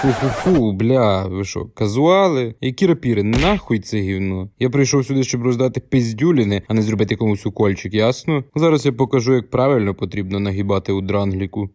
Фу-фу-фу, бля, ви що, казуали? Які рапіри, нахуй це гівно. Я прийшов сюди, щоб роздати пиздюліни, а не зробити комусь укольчик, ясно? Зараз я покажу, як правильно потрібно нагибати у дрангліку.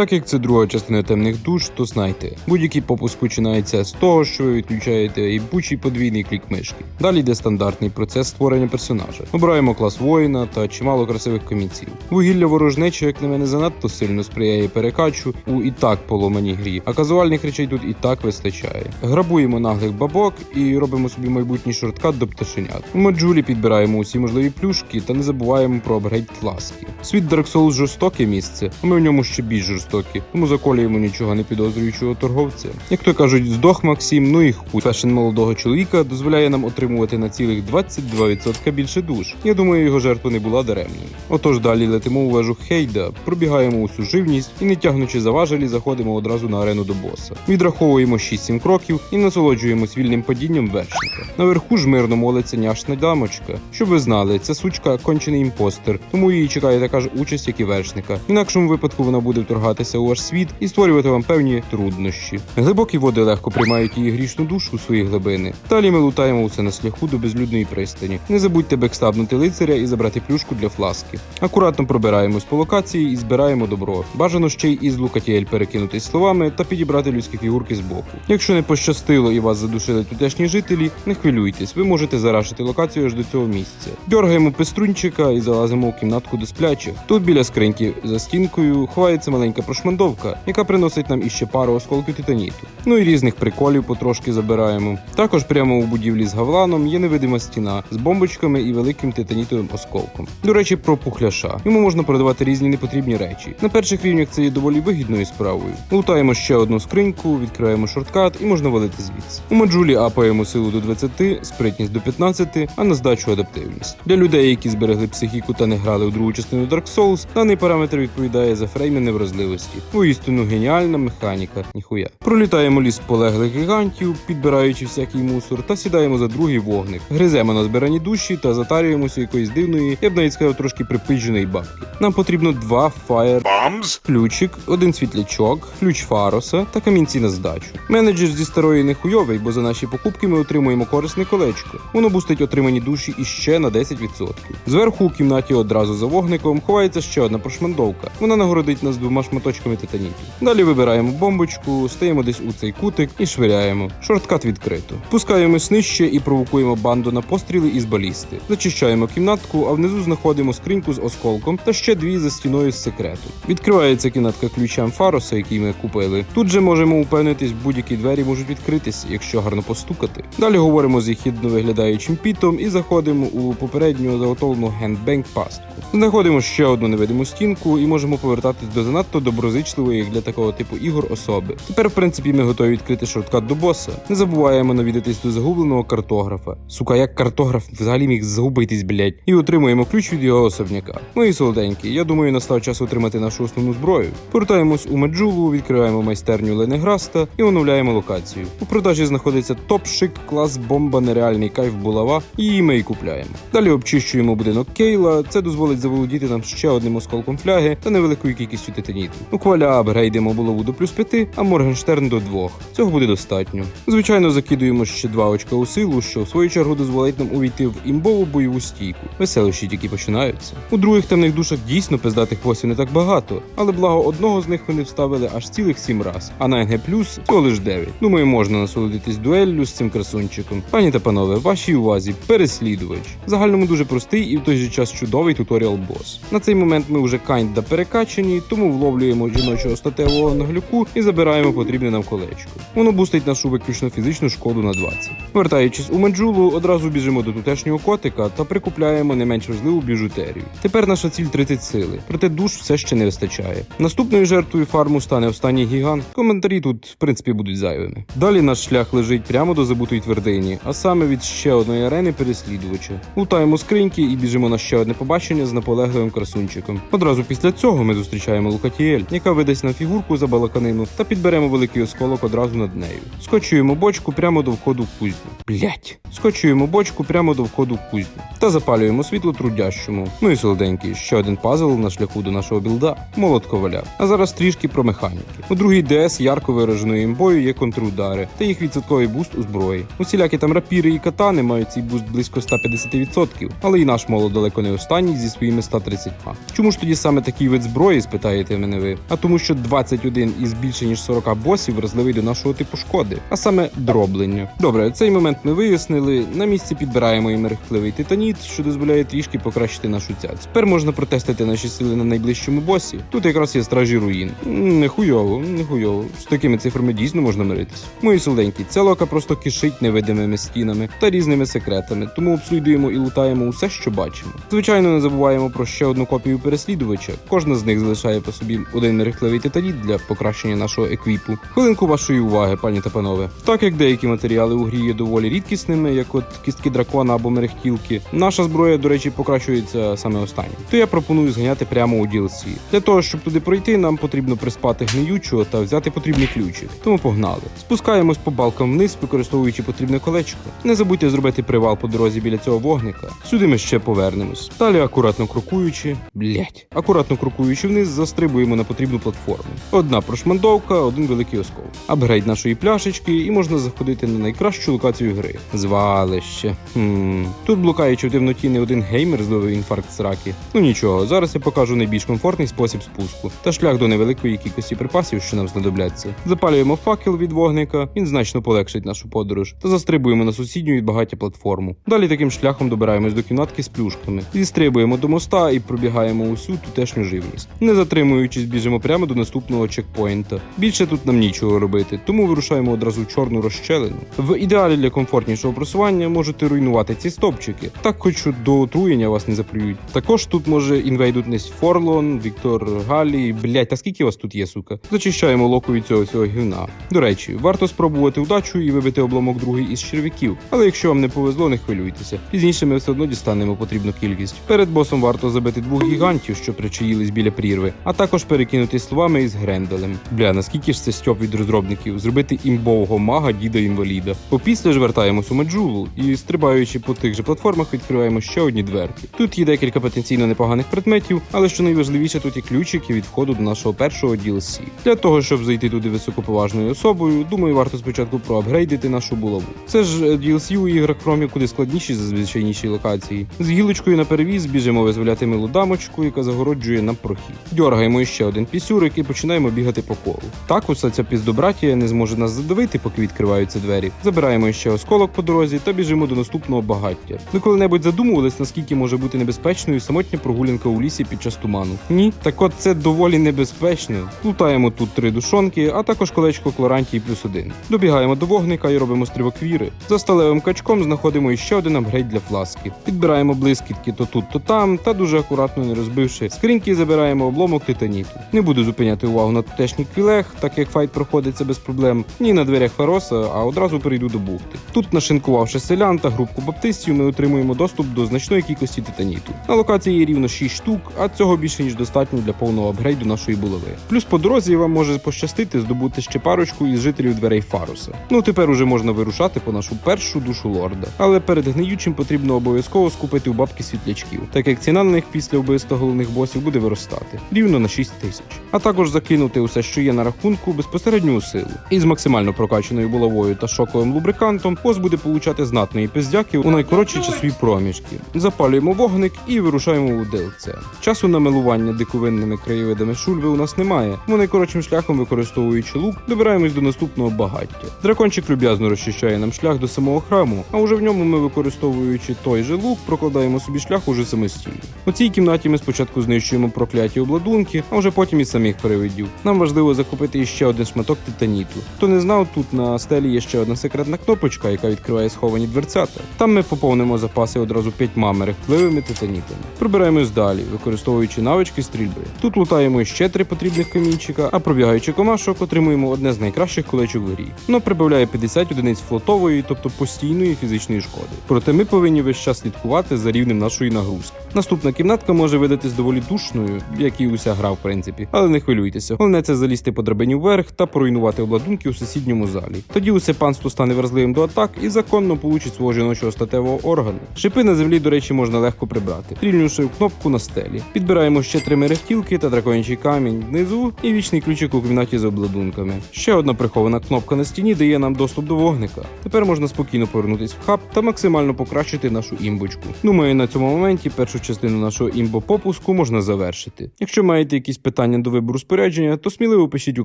Так як це друга частина темних душ, то знайте, будь-який попуск починається з того, що ви відключаєте ібучий подвійний клік мишки. Далі йде стандартний процес створення персонажа. Обираємо клас воїна та чимало красивих комінців. Вугілля ворожнечі, як на мене, занадто сильно сприяє перекачу у і так поломаній грі, а казуальних речей тут і так вистачає. Грабуємо наглих бабок і робимо собі майбутній шорткат до пташенят. У Маджулі підбираємо усі можливі плюшки та не забуваємо про апгрейд фласки. Світ Dark Souls жорстоке місце, а ми в ньому ще більш жорстокі, тому заколюємо нічого не підозрюючого торговця. Як то кажуть, здох Максим, ну і хуй. Фешн молодого чоловіка дозволяє нам отримувати на цілих 22% більше душ. Я думаю, його жертва не була даремною. Отож далі летимо у вежу Хейда, пробігаємо усю живність і, не тягнучи за важелі, заходимо одразу на арену до боса. Відраховуємо 6-7 кроків і насолоджуємось вільним падінням вершника. Наверху ж мирно молиться няшна дамочка. Щоб ви знали, ця сучка кончений імпостер, тому її чекає така ж участь, як і вершника. В інакшому випадку вона буде вторгатися у ваш світ і створювати вам певні труднощі. Глибокі води легко приймають її грішну душу у свої глибини. Далі ми лутаємо усе на шляху до безлюдної пристані. Не забудьте бекстабнути лицаря і забрати плюшку для фласки. Акуратно пробираємось по локації і збираємо добро. Бажано ще й із Лукатіель перекинутись словами та підібрати людські фігурки з боку. Якщо не пощастило і вас задушили тутешні жителі, не хвилюйтесь, ви можете зарашити локацію аж до цього місця. Дергаємо пеструнчика і залазимо у кімнатку до сплячих. Тут біля скриньки за стінкою ховається маленька прошмандовка, яка приносить нам іще пару осколків титаніту. Ну і різних приколів потрошки забираємо. Також прямо у будівлі з гавланом є невидима стіна з бомбочками і великим титанітовим осколком. До речі, про пухляша. Йому можна продавати різні непотрібні речі. На перших рівнях це є доволі вигідною справою. Лутаємо ще одну скриньку, відкриваємо шорткат і можна валити звідси. У маджулі апаємо силу до 20, спритність до 15, а на здачу адаптивність. Для людей, які зберегли психіку та не грали у другу частину Dark Souls, даний параметр відповідає за фрейми невразливості. Воістину геніальна механіка, ніхуя. Пролітаємо ліс полеглих гігантів, підбираючи всякий мусор, та сідаємо за другий вогник. Гриземо на збирані душі та затарюємося якоїсь дивної, я б навіть сказав, трошки припидженої бабки. Нам потрібно два фаєр Bombs? ключик, один світлячок, ключ Фароса та камінці на здачу. Менеджер зі старої не хуйовий, бо за наші покупки ми отримуємо корисне колечко. Воно бустить отримані душі іще на 10%. Зверху у кімнаті одразу за вогником ховається ще одна прошмандовка. Вона нагородить нас двома шматочками титаніту. Далі вибираємо бомбочку, стаємо десь у цей кутик і швиряємо. Шорткат відкрито. Пускаємось нижче і провокуємо банду на постріли із балісти. Зачищаємо кімнатку, а внизу знаходимо скриньку з осколком та ще дві за стіною з секрету. Відкривається кімнатка ключем Фароса, який ми купили. Тут же можемо упевнитись, будь-які двері можуть відкритись, якщо гарно постукати. Далі говоримо з єхідно виглядаючим пітом і заходимо у попередню заготовлену гендбенк пастку. Знаходимо ще одну невидиму стінку і можемо повертатись до занадто доброзичливої для такого типу ігор особи. Тепер, в принципі, ми готові відкрити шорткат до боса. Не забуваємо навідатись до загубленого картографа. Сука, як картограф взагалі міг загубитись, блять, і отримуємо ключ від його особняка. Ну і солоденький. Я думаю, настав час отримати нашу основну зброю. Повертаємось у Меджулу, відкриваємо майстерню Ленеграста і оновляємо локацію. У продажі знаходиться топ-шик, клас бомба, нереальний кайф булава, її ми і купляємо. Далі обчищуємо будинок Кейла. Це дозволить заволодіти нам ще одним осколком фляги та невеликою кількістю титаніту. У кваля апгрейдимо булаву до плюс 5, а Моргенштерн до 2. Цього буде достатньо. Звичайно, закидуємо ще два очка у силу, що в свою чергу дозволить нам увійти в імбову бойову стійку. Веселощі тільки починаються. У других темних душах дійсно пиздатих босів не так багато, але благо одного з них вони вставили аж цілих сім раз, а на плюс всього лиш 9. Думаю, можна насолодитись дуеллю з цим красунчиком. Пані та панове, вашій увазі переслідувач. В загальному дуже простий і в той же час чудовий туторіал бос. На цей момент ми вже кайнда перекачані, тому вловлюємо жіночого статевого наглюку і забираємо потрібне нам колечко. Воно бустить нашу виключно фізичну шкоду на 20. Вертаючись у Меджулу, одразу біжимо до тутешнього котика та прикупляємо не менш важливу біжутерію. Тепер наша ціль 30 сили, проте душ все ще не вистачає. Вистачає. Наступною жертвою фарму стане останній гігант. Коментарі тут, в принципі, будуть зайвими. Далі наш шлях лежить прямо до забутої твердині, а саме від ще одної арени переслідувача. Лутаємо скриньки і біжимо на ще одне побачення з наполегливим красунчиком. Одразу після цього ми зустрічаємо Лукатіель, яка видасть нам фігурку за балаканину, та підберемо великий осколок одразу над нею. Скочуємо бочку прямо до входу в кузню. Блять! Скочуємо бочку прямо до входу в кузню та запалюємо світло трудящому. Ну і солоденький, ще один пазл на шляху до нашого білда молот коваля. А зараз трішки про механіки. У другій ДС ярко вираженою імбою є контрудари та їх відсотковий буст у зброї. Усілякі там рапіри і катани мають цей буст близько 150%, але і наш молот далеко не останній зі своїми 130 Чому ж тоді саме такий вид зброї, спитаєте мене ви? А тому, що 21 із більше ніж 40 босів вразливий до нашого типу шкоди, а саме дроблення. Добре, цей момент ми вияснили. На місці підбираємо і мерехтливий титаніт, що дозволяє трішки покращити нашу цяцю. Тепер можна протестити наші сили на найближчому босі. Тут якраз є стражі руїн. Не хуйово, не хуйово. З такими цифрами дійсно можна миритись. Мої солоденькі, ця лока просто кишить невидимими стінами та різними секретами, тому обслідуємо і лутаємо усе, що бачимо. Звичайно, не забуваємо про ще одну копію переслідувача. Кожна з них залишає по собі один мерехтливий титаніт для покращення нашого еквіпу. Хвилинку вашої уваги, пані та панове. Так як деякі матеріали у грі є доволі рідкісними, як от кістки дракона або мерехтілки, наша зброя, до речі, покращується саме останнім. То я пропоную зганяти прямо у DLC. Для того, щоб туди пройти, нам потрібно приспати гниючого та взяти потрібний ключик. Тому погнали. Спускаємось по балкам вниз, використовуючи потрібне колечко. Не забудьте зробити привал по дорозі біля цього вогника. Сюди ми ще повернемось. Далі акуратно крокуючи, блять, акуратно крокуючи вниз, застрибуємо на потрібну платформу. Одна прошмандовка, один великий оскол. Апгрейд нашої пляшечки, і можна заходити на найкращу локацію гри. Звалище. Хм. Тут блукаючи в темноті не один геймер зловив інфаркт сраки. Ну нічого, зараз я покажу найбільш комфортний спосіб спуску та шлях до невеликої кількості припасів, що нам знадобляться. Запалюємо факел від вогника, він значно полегшить нашу подорож, та застрибуємо на сусідню від багаття платформу. Далі таким шляхом добираємось до кімнатки з плюшками, зістрибуємо до моста і пробігаємо усю тутешню живність. Не затримуючись, біжимо прямо до наступного чекпоінта. Більше тут нам нічого робити, тому вирушаємо одразу в чорну розщелину. В ідеалі для комфортнішого просування можете руйнувати ці стопчики, так хоч до отруєння вас не заплюють. Також тут може інвейдутність Форлон, Віктор Галі. Блять, та скільки вас тут є, сука? Зачищаємо локу від цього всього гівна. До речі, варто спробувати удачу і вибити обломок другий із черв'яків. Але якщо вам не повезло, не хвилюйтеся. Пізніше ми все одно дістанемо потрібну кількість. Перед босом варто забити двох гігантів, що причаїлись біля прірви, а також перекинути словами із Гренделем. Бля, наскільки ж це стьоп від розробників зробити імбового мага діда інваліда. Попісля ж вертаємось у Меджулу і, стрибаючи по тих же платформах, відкриваємо ще одні дверки. Тут є декілька потенційно непоганих предметів, але що найважливіше, тут є ключики від входу до нашого першого DLC. Для того, щоб зайти туди високоповажною особою, думаю, варто спочатку проапгрейдити нашу булаву. Це ж е, DLC у іграх Chrome куди складніші за звичайніші локації. З гілочкою на перевіз біжимо визволяти милу дамочку, яка загороджує нам прохід. Дьоргаємо ще один пісюрик і починаємо бігати по колу. Так усе ця піздобратія не зможе нас задавити, поки відкриваються двері. Забираємо ще осколок по дорозі та біжимо до наступного багаття. Ви коли-небудь задумувались, наскільки може бути небезпечною самотня прогулянка у лісі під час туману? Ні, так от це доволі небезпечно. Плутаємо тут три душонки, а також колечко Клорантії плюс один. Добігаємо до вогника і робимо стрибок віри. За сталевим качком знаходимо іще один апгрейд для фласки. Підбираємо блискітки то тут, то там, та дуже акуратно не розбивши скриньки, забираємо обломок титаніту. Не буду зупиняти увагу на тутешніх квілех, так як файт проходиться без проблем. Ні на дверях Фероса, а одразу перейду до бухти. Тут, нашинкувавши селян та групку баптистів, ми отримуємо доступ до значної кількості титаніту. На локації є рівно 6 штук, а цього більше ніж достатньо для повного апгрейду нашої булави. Плюс по дорозі вам може пощастити здобути ще парочку із жителів дверей Фаруса. Ну тепер уже можна вирушати по нашу першу душу лорда. Але перед гниючим потрібно обов'язково скупити у бабки світлячків, так як ціна на них після вбивства головних босів буде виростати рівно на 6 тисяч. А також закинути усе, що є на рахунку, безпосередньо у силу. І з максимально прокачаною булавою та шоковим лубрикантом бос буде получати знатної пиздяки у найкоротші часові проміжки. Запалюємо вогник і вирушаємо у DLC. Часу на милування диковинними краєвидами шульви у нас немає. Ми найкоротшим шляхом, використовуючи лук, добираємось до наступного багаття. Дракончик люб'язно розчищає нам шлях до самого храму, а уже в ньому ми, використовуючи той же лук, прокладаємо собі шлях уже самостійно. У цій кімнаті ми спочатку знищуємо прокляті обладунки, а вже потім і самих привидів. Нам важливо закупити іще один шматок титаніту. Хто не знав, тут на стелі є ще одна секретна кнопочка, яка відкриває сховані дверцята. Там ми поповнимо запаси одразу п'ятьма мерехтливими титанітами. Прибираємось далі, використовуючи навички стрільби. Тут лутаємо ще три потрібних камінчика, а пробігаючи комашок, отримуємо одне з найкращих колечок в грі. Воно прибавляє 50 одиниць флотової, тобто постійної фізичної шкоди. Проте ми повинні весь час слідкувати за рівнем нашої нагрузки. Наступна кімнатка може видатись доволі душною, як і уся гра, в принципі, але не хвилюйтеся. Головне це залізти по драбині вверх та поруйнувати обладунки у сусідньому залі. Тоді усе панство стане вразливим до атак і законно получить свого жіночого статевого органу. Шипи на землі, до речі, можна легко прибрати, стрільнувши кнопку на стелі. Підбираємо ще три мерехтілки та драконячий камінь внизу і вічний ключик у кімнаті з обладунками. Ще одна прихована кнопка на стіні дає нам доступ до вогника. Тепер можна спокійно повернутись в хаб та максимально покращити нашу імбочку. Думаю, на цьому моменті першу частину нашого імбо-попуску можна завершити. Якщо маєте якісь питання до вибору спорядження, то сміливо пишіть у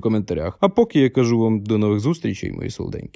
коментарях. А поки я кажу вам до нових зустрічей, мої солоденькі.